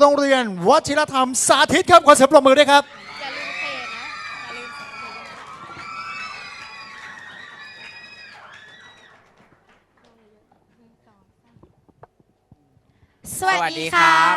โรงเรียนวชิรธรรมสาธิตครับขอเสียงปรบมือด้วยครับ อย่าลืมเพจนะอย่าลืมสวัสสวัสดีดีครัค่ะบ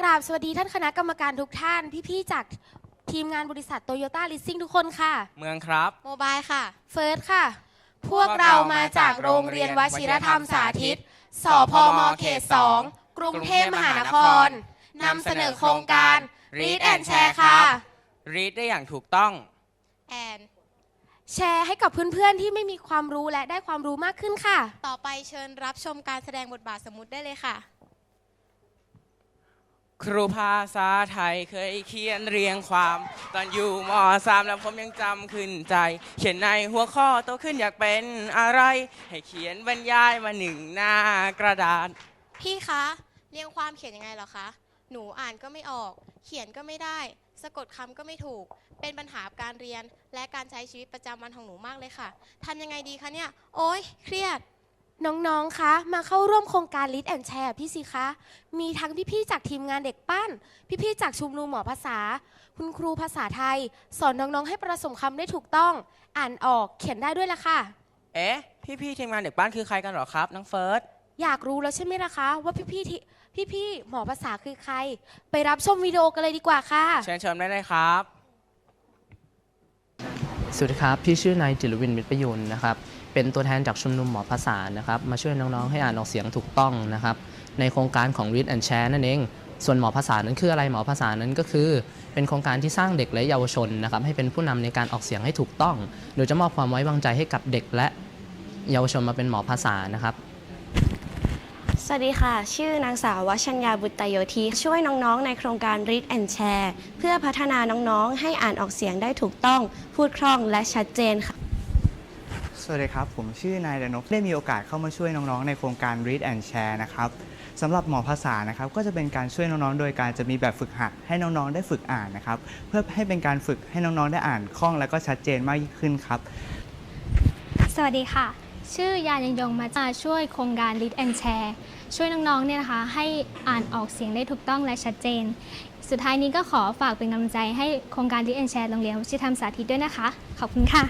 กราบสวัสดีท่านคณะกรรมการทุกท่าน พี่ๆจากทีมงานบริษัทโตโยต้าลิสซิ่งทุกคนค่ะ เมืองครับ โมบายค่ะ เฟิร์สค่ะ พวกเรามาจากโรงเรียนวชิรธรรมสาธิต สพมเขตสองกรุงเทพมหานคร นำเสนอโครงการ Read and Share ค่ะ รีดได้อย่างถูกต้อง แอนแชร์ให้กับเพื่อนๆที่ไม่มีความรู้และได้ความรู้มากขึ้นค่ะ ต่อไปเชิญรับชมการแสดงบทบาทสมมุติได้เลยค่ะ ครูภาษาไทยเคยเขียนเรียงความ ตอนอยู่มสามแล้วผมยังจำขึ้นใจ เขียนในหัวข้อโตขึ้นอยากเป็นอะไร ให้เขียนบรรยายมาหนึ่งหน้ากระดาษ พี่คะ เรียงความเขียนยังไงเหรอคะ หนูอ่านก็ไม่ออก เขียนก็ไม่ได้ สะกดคำก็ไม่ถูก เป็นปัญหาการเรียนและการใช้ชีวิตประจำวันของหนูมากเลยค่ะทำยังไงดีคะเนี่ย โอ๊ย เครียด น้องๆ คะ มาเข้าร่วมโครงการ Lead and Share พี่สิคะ มีทั้งพี่ๆ จากทีมงานเด็กปั้น พี่ๆ จากชุมนุมหมอภาษา คุณครูภาษาไทย สอนน้องๆ ให้ประสมคำได้ถูกต้อง อ่านออก เขียนได้ด้วยล่ะค่ะ เอ๊ะ พี่ๆ ทีมงานเด็กบ้านคือใครกันเหรอครับน้องเฟิร์ส อยากรู้แล้วใช่ไหมล่ะคะ ว่าพี่ๆที่ พี่ๆหมอภาษาคือใคร ไปรับชมวิดีโอกันเลยดีกว่าค่ะ เชิญชมได้เลยครับ สวัสดีครับ พี่ชื่อนายจิรวินมิตรประยุนนะครับ เป็นตัวแทนจากชุมนุมหมอภาษานะครับ มาช่วยน้องๆ ให้อ่านออกเสียงถูกต้องนะครับ ในโครงการของ Read and Share นั่นเอง ส่วนหมอภาษานั้นคืออะไร หมอภาษานั้นก็คือ เป็นโครงการที่สร้างเด็กและเยาวชนนะครับ ให้เป็นผู้นำในการออกเสียงให้ถูกต้อง โดยจะมอบความไว้วางใจให้กับเด็กและเยาวชนมาเป็นหมอภาษานะครับส วัสดีค่ะ ชื่อนางสาววัชัญญาบุตรโยธีช่วยน้องๆ ในโครงการ Read and Share เพื่อพัฒนาน้องๆ ให้อ่านออกเสียงได้ถูกต้อง พูดคล่องและชัดเจนค่ะ สวัสดีครับ ผมชื่อนายดนพได้มีโอกาสเข้ามาช่วยน้องๆ ในโครงการ Read and Share นะครับสำหรับหมอภาษานะครับก็จะเป็นการช่วยน้องๆ โดยการจะมีแบบฝึกหัดให้น้องๆ ได้ฝึกอ่านนะครับ เพื่อให้เป็นการฝึกให้น้องๆ ได้อ่านคล่องและก็ชัดเจนมากยิ่งขึ้นครับ สวัสดีค่ะ ชื่อยายังยงมาจะช่วยโครงการ Read and Share ช่วยน้องๆเนี่ยนะคะ ให้อ่านออกเสียงได้ถูกต้องและชัดเจน สุดท้ายนี้ก็ขอฝากเป็นกำลังใจให้โครงการ Read and Share โรงเรียนวิชิตธรรมสาธิตด้วยนะคะ ขอบคุณค่ะ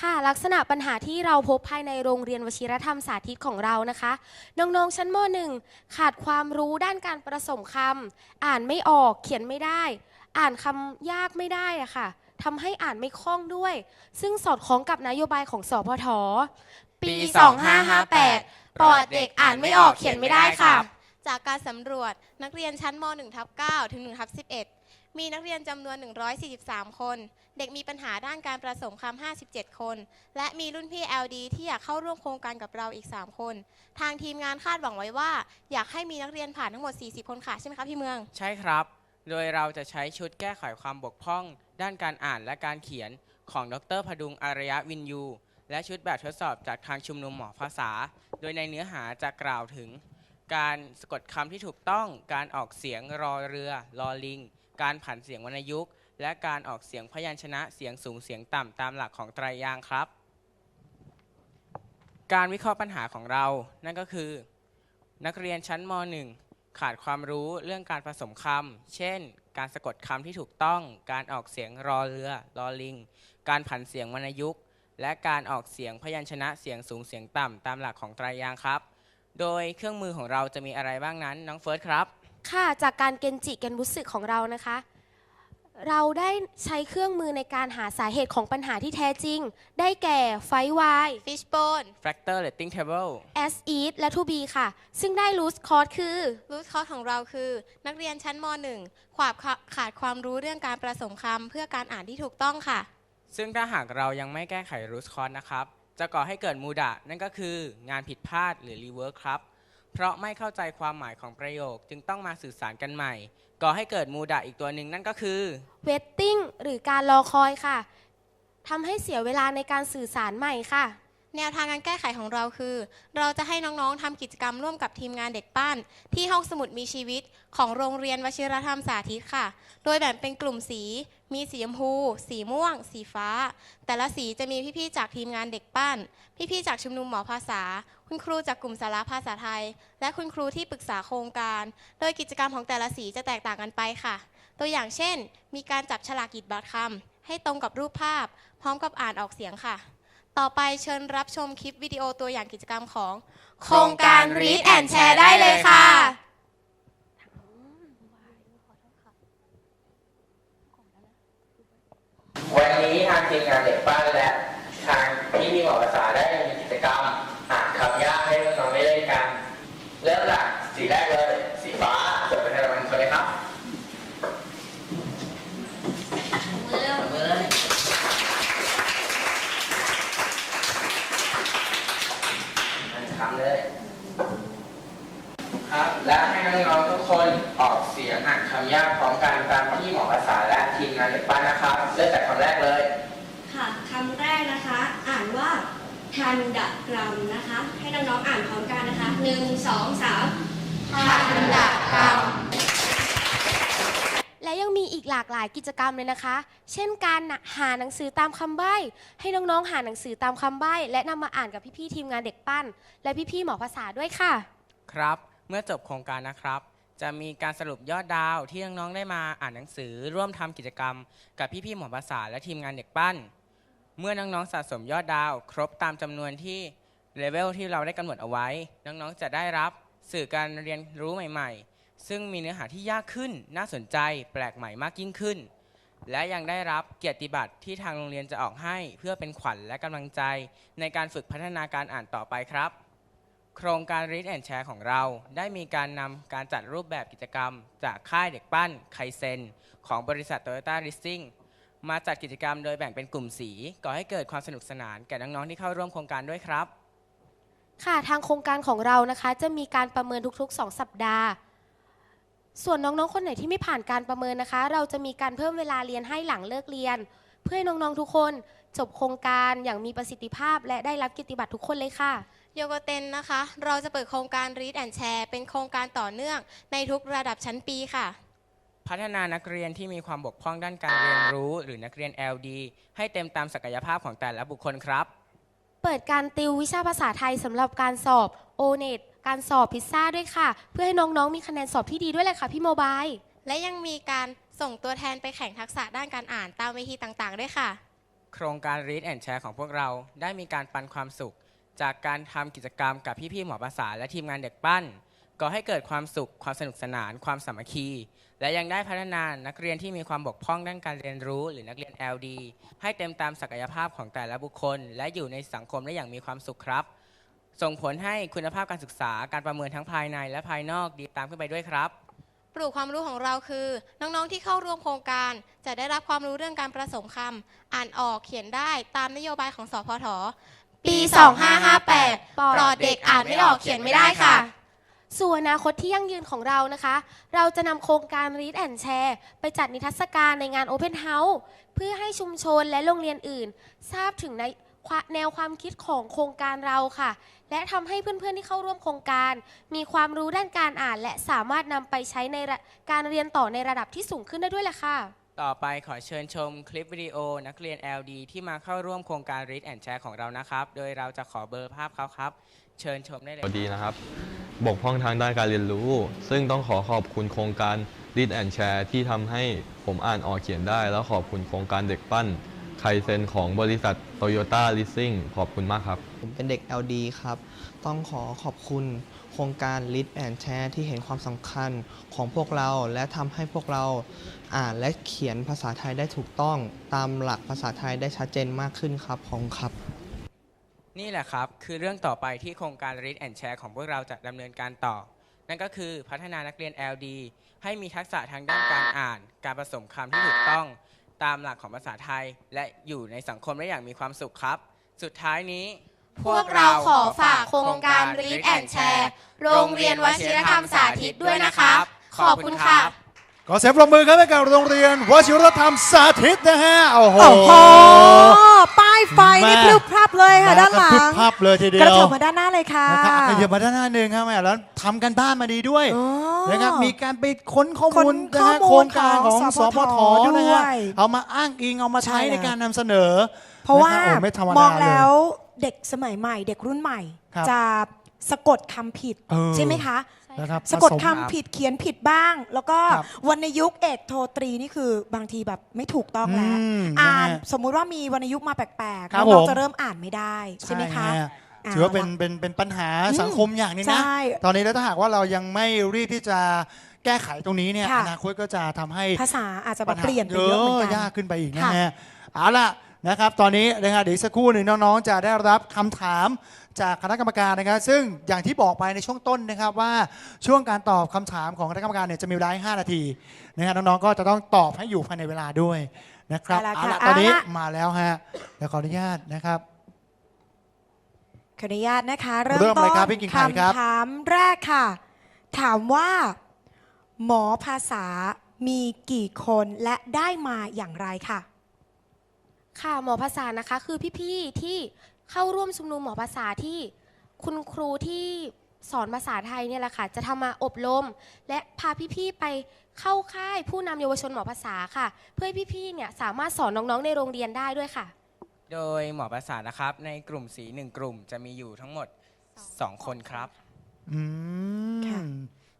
ค่ะลักษณะปัญหาที่เราพบภายในโรงเรียนวชิรธรรมสาธิตของเรานะคะ น้องๆ ชั้นม .1 ขาดความรู้ด้านการประสมคำอ่านไม่ออกเขียนไม่ได้ อ่านคำยากไม่ได้อะค่ะทำให้อ่านไม่คล่องด้วย ซึ่งสอดคล้องกับนโยบายของสพทปีปี2558 ปอดเด็กอ่านไม่ออกเขียนไม่ได้ค่ะ จากการสำรวจนักเรียนชั้นม .1 ทับ9ถึง1ทับ11 มีนักเรียนจำนวน 143 คน เด็กมีปัญหาด้านการประสมคำ57 คน และมีรุ่นพี่ LD ที่อยากเข้าร่วมโครงการกับเราอีก 3 คน ทางทีมงานคาดหวังไว้ว่า อยากให้มีนักเรียนผ่านทั้งหมด 40 คนค่ะใช่ไหมคะพี่เมือง ใช่ครับ โดยเราจะใช้ชุดแก้ไขความบกพร่อง ด้านการอ่านและการเขียนของดรพดุงอารยะวินยู และชุดแบบทดสอบจากทางชุมนุมหมอภาษา โดยในเนื้อหาจะกล่าวถึง การสะกดคำที่ถูกต้อง การออกเสียงรอเรือลอลิง การผันเสียงวรรณยุกต์ และการออกเสียงพยัญชนะเสียงสูงเสียงต่ำตามหลักของไตรยางค์ครับ การวิเคราะห์ปัญหาของเรา นั่นก็คือ นักเรียนชั้นม .1 ขาดความรู้เรื่องการผสมคำ เช่น การสะกดคำที่ถูกต้อง การออกเสียงรอเรือลอลิง การผันเสียงวรรณยุกต์ และการออกเสียงพยัญชนะเสียงสูงเสียงต่ำตามหลักของไตรยางค์ครับ โดยเครื่องมือของเราจะมีอะไรบ้างนั้นน้องเฟิร์สครับ ค่ะจากการเกณฑ์จิเกณฑ์บุสึของเรานะคะ เราได้ใช้เครื่องมือในการหาสาเหตุของปัญหาที่แท้จริง ได้แก่ไฟวาย Fishbone Factor Rating Table as eat และ to be ค่ะ ซึ่งได้ root cause คือ รูทคอร์สของเราคือ นักเรียนชั้นม .1 ขาดขาดความรู้เรื่องการประสมคำเพื่อการอ่านที่ถูกต้องค่ะ ซึ่งถ้าหากเรายังไม่แก้ไขรูทคอสนะครับ จะก่อให้เกิดมูดะ นั่นก็คืองานผิดพลาดหรือรีเวิร์ครับ เพราะไม่เข้าใจความหมายของประโยคจึงต้องมาสื่อสารกันใหม่ ก่อให้เกิดมูดะอีกตัวหนึ่งนั่นก็คือ waiting หรือการรอคอยค่ะทำให้เสียเวลาในการสื่อสารใหม่ค่ะ แนวทางการแก้ไขของเราคือ เราจะให้น้องๆทำกิจกรรมร่วมกับทีมงานเด็กปั้น ที่ห้องสมุดมีชีวิตของโรงเรียนวชิรธรรมสาธิตค่ะ โดยแบ่งเป็นกลุ่มสี มีสีชมพู สีม่วง สีฟ้า แต่ละสีจะมีพี่ๆจากทีมงานเด็กปั้น พี่ๆจากชุมนุมหมอภาษา คุณครูจากกลุ่มสาระภาษาไทย และคุณครูที่ปรึกษาโครงการ โดยกิจกรรมของแต่ละสีจะแตกต่างกันไปค่ะ ตัวอย่างเช่น มีการจับฉลากกิจบัตรคำให้ตรงกับรูปภาพ พร้อมกับอ่านออกเสียงค่ะ ต่อไปเชิญรับชมคลิปวิดีโอตัวอย่างกิจกรรมของ โครงการ Read and Share ได้เลยค่ะ วันนี้ทางทีมงานเด็กปั้นและทางพี่มีหมอภาษาได้มีกิจกรรมอ่านคำยากให้น้องๆได้เล่นกัน เริ่มจากสีแรกเลย สีฟ้าส่วนประธานรางวัลคนเลยครับมือมือเลยอ่านคำเลย ครับ และให้น้องๆทุกคนออกเสียงอ่า นคำยากพร้อมกันตามที่หมอภาษาและทีมงานเด็กปั้นนะครับเริ่มจากคำแรกเลย ค่ะคำแรกนะคะ อ่านว่าทันดกรรมนะคะ ให้น้องๆอ่านพร้อมกันนะคะหนึ่งสองสามทันดกรรมและยังมีอีกหลากหลายกิจกรรมเลยนะคะ เช่นการหาหนังสือตามคำใบ้ ให้น้องๆ หาหนังสือตามคำใบ้ และนำมาอ่านกับพี่ๆทีมงานเด็กปั้น และพี่ๆหมอภาษาด้วยค่ะ ครับ เมื่อจบโครงการนะครับ จะมีการสรุปยอดดาวที่น้องๆได้มาอ่านหนังสือ ร่วมทำกิจกรรม กับพี่ๆหมอภาษาและทีมงานเด็กปั้น เมื่อน้องๆสะสมยอดดาว ครบตามจำนวนที่เลเวลที่เราได้กำหนดเอาไว้ น้องๆจะได้รับสื่อการเรียนรู้ใหม่ ๆ ซึ่งมีเนื้อหาที่ยากขึ้น น่าสนใจ แปลกใหม่มากยิ่งขึ้น และยังได้รับเกียรติบัตรที่ทางโรงเรียนจะออกให้ เพื่อเป็นขวัญและกำลังใจ ในการฝึกพัฒนาการอ่านต่อไปครับ โครงการ Read and Share ของเรา ได้มีการนำการจัดรูปแบบกิจกรรม จากค่ายเด็กปั้นไคเซนของบริษัท Toyota Leasing มาจัดกิจกรรมโดยแบ่งเป็นกลุ่มสีก่อให้เกิดความสนุกสนานแก่น้องๆที่เข้าร่วมโครงการด้วยครับ ค่ะทางโครงการของเรานะคะ จะมีการประเมินทุกๆ 2 สัปดาห์ ส่วนน้องๆ คนไหนที่ไม่ผ่านการประเมินนะคะ เราจะมีการเพิ่มเวลาเรียนให้หลังเลิกเรียน เพื่อให้น้องๆทุกคน จบโครงการอย่างมีประสิทธิภาพ และได้รับกียรติบัตรทุกคนเลยค่ะ โยโกเตนนะคะ เราจะเปิดโครงการ Read and Share เป็นโครงการต่อเนื่องในทุกระดับชั้นปีค่ะ พัฒนานักเรียนที่มีความบกพร่องด้านการเรียนรู้ หรือนักเรียน LD ให้เต็มตามศักยภาพของแต่ละบุคคลครับ เปิดการติววิชาภาษาไทยสำหรับการสอบโอเน็ตการสอบพิซซ่าด้วยค่ะ เพื่อให้น้องๆ มีคะแนนสอบที่ดีด้วยเลยค่ะพี่โมบาย และยังมีการส่งตัวแทนไปแข่งทักษะด้านการอ่านตามเวทีต่างๆ ด้วยค่ะ โครงการ Read and Share ของพวกเราได้มีการปันความสุข จากการทำกิจกรรมกับพี่ๆหมอภาษาและทีมงานเด็กปั้นก่อให้เกิดความสุขความสนุกสนาน ความสามัคคี และยังได้พัฒนานักเรียนที่มีความบกพร่องด้านการเรียนรู้ หรือนักเรียน LD ให้เต็มตามศักยภาพของแต่ละบุคคล และอยู่ในสังคมได้อย่างมีความสุขครับ ส่งผลให้คุณภาพการศึกษาการประเมินทั้งภายในและภายนอกดีตามขึ้นไปด้วยครับปลูกความรู้ของเราคือ น้องๆที่เข้าร่วมโครงการ จะได้รับความรู้เรื่องการผสมคำอ่านออกเขียนได้ตามนโยบายของสพท ปี 2558 ปลอดเด็กอ่านไม่ออกเขียนไม่ได้ค่ะส่วนอนาคตที่ยั่งยืนของเรานะคะ เราจะนำโครงการ Read and Share ไปจัดนิทรรศการในงาน Open House เพื่อให้ชุมชนและโรงเรียนอื่น ทราบถึงในแนวความคิดของโครงการเราค่ะ และทำให้เพื่อนๆที่เข้าร่วมโครงการ มีความรู้ด้านการอ่าน และสามารถนำไปใช้ในการเรียนต่อในระดับที่สูงขึ้นได้ด้วยแหละค่ะ ต่อไปขอเชิญชมคลิปวิดีโอนักเรียน LD ที่มาเข้าร่วมโครงการ Read and Share ของเรานะครับ โดยเราจะขอเบอร์ภาพเขาครับ เชิญชมได้เลย ดีนะครับ บกพร่องทางด้านการเรียนรู้ ซึ่งต้องขอขอบคุณโครงการ Read and Share ที่ทำให้ผมอ่านออกเขียนได้ แล้วขอบคุณโครงการเด็กปั้นไคเซนของบริษัท Toyota Leasing ขอบคุณมากครับ ผมเป็นเด็ก LD ครับ ต้องขอขอบคุณ โครงการ Lead and Share ที่เห็นความสำคัญของพวกเรา และทำให้พวกเราอ่านและเขียนภาษาไทยได้ถูกต้อง ตามหลักภาษาไทยได้ชัดเจนมากขึ้นครับผมครับ นี่แหละครับ คือเรื่องต่อไปที่โครงการ Read and Share ของพวกเราจะดำเนินการต่อ นั่นก็คือพัฒนานักเรียน LD ให้มีทักษะทางด้านการอ่าน การผสมคำที่ถูกต้อง ตามหลักของภาษาไทย และอยู่ในสังคมได้อย่างมีความสุขครับ สุดท้ายนี้ พวกเราขอฝากโครงการ Read and Share โรงเรียนวชิรธรรมสาธิตด้วยนะครับ ขอบคุณค่ะ ขอเสียงปรบมือครับให้กับโรงเรียนวชิรธรรมสาธิตนะฮะ โอ้โห โอ้โหป้ายไฟนี่แม่พลึบพรับเลยค่ะด้านหลัพึงบพับเลยทีเดีกยระวเถิบมาด้านหน้าเลยค่ะนะครับขยับมาด้านหน้าหนึ่งครับแม่แล้วทำกันบ้านมาดีด้วยอ๋อนะครับมีการไปค้นข้อค้มูลนนะข้อฮะมูลโครงการของของสพทสพทนะฮะด้วยเอามาอ้างอิงเอามาใช้ใช่ในแล้วการนำเสนอ เพราะว่านคบโอ้ไม่ธรรมมดาองเลยแล้ว เด็กสมัยใหม่ เด็กรุ่นใหม่ ครับจะสะกดคำผิดเออ ใช่ไหมคะ นะครับสะกดผคำมผิดเขียนผิดบ้าง แล้วก็ครับวรรณยุกต์เอกโทตรีนี่คือบางทีแบบไม่ถูกต้องแล้วอืมอ่านนะฮะสมมุติว่ามีวรรณยุกต์มาแปลกๆครับน้องผมๆจะเริ่มอ่านไม่ได้ใช่ไหมคะฮอ่าถือว่าเป็นเป็นเป็นปัญหาสังคมอย่างหนึงนะ ใช่ตอนนี้แล้วถ้าหากว่าเรายังไม่รีบที่จะแก้ไขตรงนี้เนี่ยค่ะ อนาคตก็จะทำให้ภาษาอาจจะแบปับญหาเปลี่ยนไปเยอะเหมือนกัน ยากขึ้นไปอีกนะค่ะ ฮะเอาล่ะ นะครับ ตอนนี้นะครับเดี๋ยวอีกสักครู่หนึ่งน้องๆ จะได้รับคำถามจากคณะกรรมการนะครับ ซึ่งอย่างที่บอกไปในช่วงต้นนะครับว่าช่วงการตอบคำถามของคณะกรรมการเนี่ยจะมีเวลาให้5นาทีนะฮะน้องๆก็จะต้องตอบให้อยู่ภายในเวลาด้วยนะครับเอาละเอาค่ะล่ะตอนนี้เอาละมาแล้วฮะเดี๋ยวขออนุญาตนะครับขออนุญาตนะคะ เริ่มเริ่มเลยต้นครับพี่กิ่งไผ่ครับคำถามแรกค่ะ ถามว่า หมอภาษามีกี่คนและได้มาอย่างไรค่ะ ค่ะหมอภาษานะคะ คือพี่ๆที่เข้าร่วมชุมนุมหมอภาษาที่คุณครูที่สอนภาษาไทยเนี่ยแหละค่ะ จะทำมาอบรม และพาพี่ๆไปเข้าค่ายผู้นำเยาวชนหมอภาษาค่ะ เพื่อให้พี่ๆเนี่ยสามารถสอนน้องๆในโรงเรียนได้ด้วยค่ะ โดยหมอประสานนะครับ ในกลุ่มสีหนึ่งกลุ่มจะมีอยู่ทั้งหมด 2 คนครับ อืค่ะม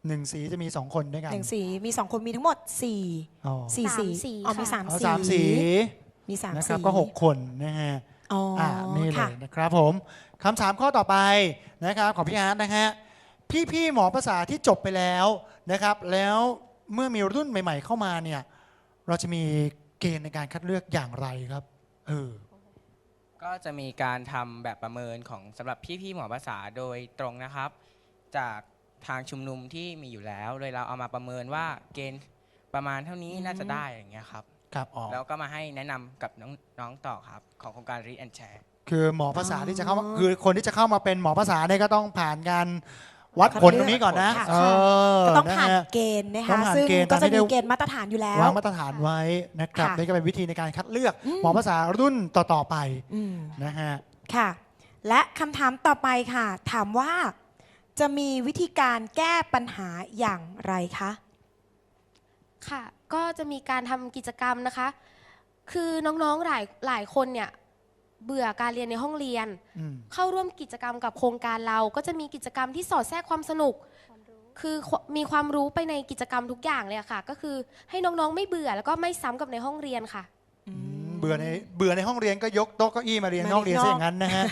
หนึ่งสีจะมีสองคนด้วยกันหนึ่งสีมีสองคนมีทั้งหมดสี่อ๋อสี่สีสามสีอ๋อมีค่ะ สามเอาสีสามสี มีสามนะคสีรับก็หกคนนะฮะอ๋อออ่านี่เลค่ะ ยนะครับผมคำถามข้อต่อไปนะครับของพี่อาร์ตนะฮะพี่พี่ๆหมอภาษาที่จบไปแล้วนะครับ แล้วเมื่อมีรุ่นใหม่ ๆ เข้ามาเนี่ยเราจะมีเกณฑ์ในการคัดเลือกอย่างไรครับเออก็จะมีการทำแบบประเมินของสำหรับพี่ๆหมอภาษาโดยตรงนะครับ จากทางชุมนุมที่มีอยู่แล้ว โดยเราเอามาประเมินว่าเกณฑ์ประมาณเท่านี้น่าจะได้อย่างเงี้ยครับ ครับอ๋อแล้วก็มาให้แนะนำกับน้องน้องต่อครับ ของโครงการ Read and Share คือหมอภาษาอ๋อที่จะเข้ามาคือคนที่จะเข้ามาเป็นหมอภาษาเนี่ยก็ต้องผ่านการวัดผลตรงนี้ก่อนนะค่ะ เออก็ต้องผ่านะฮะ เกณฑ์นะต้อคะงผ่านซึ่งเกณฑ์ก็ตามจะที่มีได้เกณฑ์มาตรฐานอยู่แล้ว วางมาตรฐานไว้นะครับค่ะนี่ก็เป็นวิธีในการคัดเลือกอืม หมอภาษารุ่นต่อๆไปอืม นะฮะ ค่ะ และคำถามต่อไปค่ะ ถามว่าจะมีวิธีการแก้ปัญหาอย่างไรคะ ค่ะ ก็จะมีการทำกิจกรรมนะคะ คือน้องๆหลายหลายคนเนี่ยเบื่อการเรียนในห้องเรียนอืมเข้าร่วมกิจกรรมกับโครงการเรา ก็จะมีกิจกรรมที่สอดแทรกความสนุก คือมีความรู้ไปในกิจกรรมทุกอย่างเลยอะค่ะ ก็คือให้น้องๆไม่เบื่อแล้วก็ไม่ซ้ำกับในห้องเรียนค่ะ เบื่อในเบื่อในห้องเรียนก็ยกโต๊ะเก้าอี้มาเรียนมาในห้องเรียนเรีซะยนอย่างนั้นนะฮะ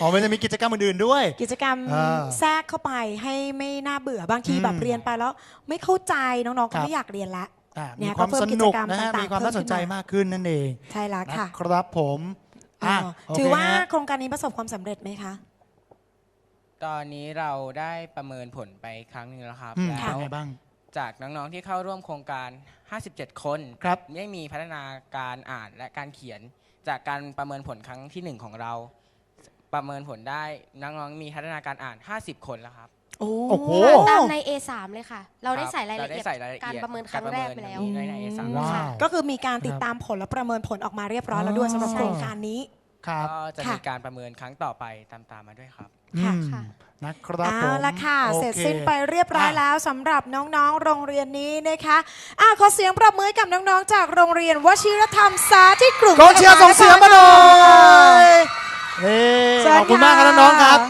อ๋อมันจะมีกิจกรรมอื่นๆด้วย กิจกรรมอ่าแทรกเข้าไปให้ไม่น่าเบื่อบางทีอืมแบบเรียนไปแล้ว ไม่เข้าใจน้องๆครัก็บไม่อยากเรียนละอ่าเนี่มียความก็เพิ่สมกินุจกกรรมนะฮะต่างๆมีความน่าสนใจเพิ่มขึ้นมามากขึ้นนั่นเองใช่แล้วค่ะนะครับผมอะอ๋อโเคถือว่าฮะโครงการนี้ประสบความสำเร็จไหมคะตอนนี้เราได้ประเมินผลไปครั้งหนึงแล้วครับอืมแล้เป็นวไงบ้าง จากน้องๆที่เข้าร่วมโครงการ 57 คนครับได้มีพัฒนาการอ่านและการเขียนจากการประเมินผลครั้งที่หนึ่งของเรา ประเมินผลได้น้องๆมีพัฒนาการอ่าน 50 คนแล้วครับ โอ้โอ้โห ตามใน A3 เลยค่ะ เราได้ครับใส่รายละเได้เอียด ใส่รายละเอียดการประเมินครั้งแรกไปแล้วารประเมินใน A3 ว้าวค่ะก็คือมีการติดตามผลและประเมินผลออกมาเรียบร้อยแล้วด้วยอ๋อสำหรับโครงการนี้ ครับก็จะค่ะมีการประเมินครั้งต่อไปตามๆมาด้วยครับ ค่ะอืมค่ะ นะครับเอาผมละค่ะ โอเสร็จคสิ้นไปเรียบร้อยอะแล้วสำหรับน้องๆ โรงเรียนนี้นะคะอะขอเสียงปรบมือให้กับน้องๆ จากโรงเรียนวชิรธรรมสาธิตกลุ่มกองเชียร์ส่งเสียงมาหน่อยนี่เชิญขอบคุณมากครับค่ะน้องๆครับ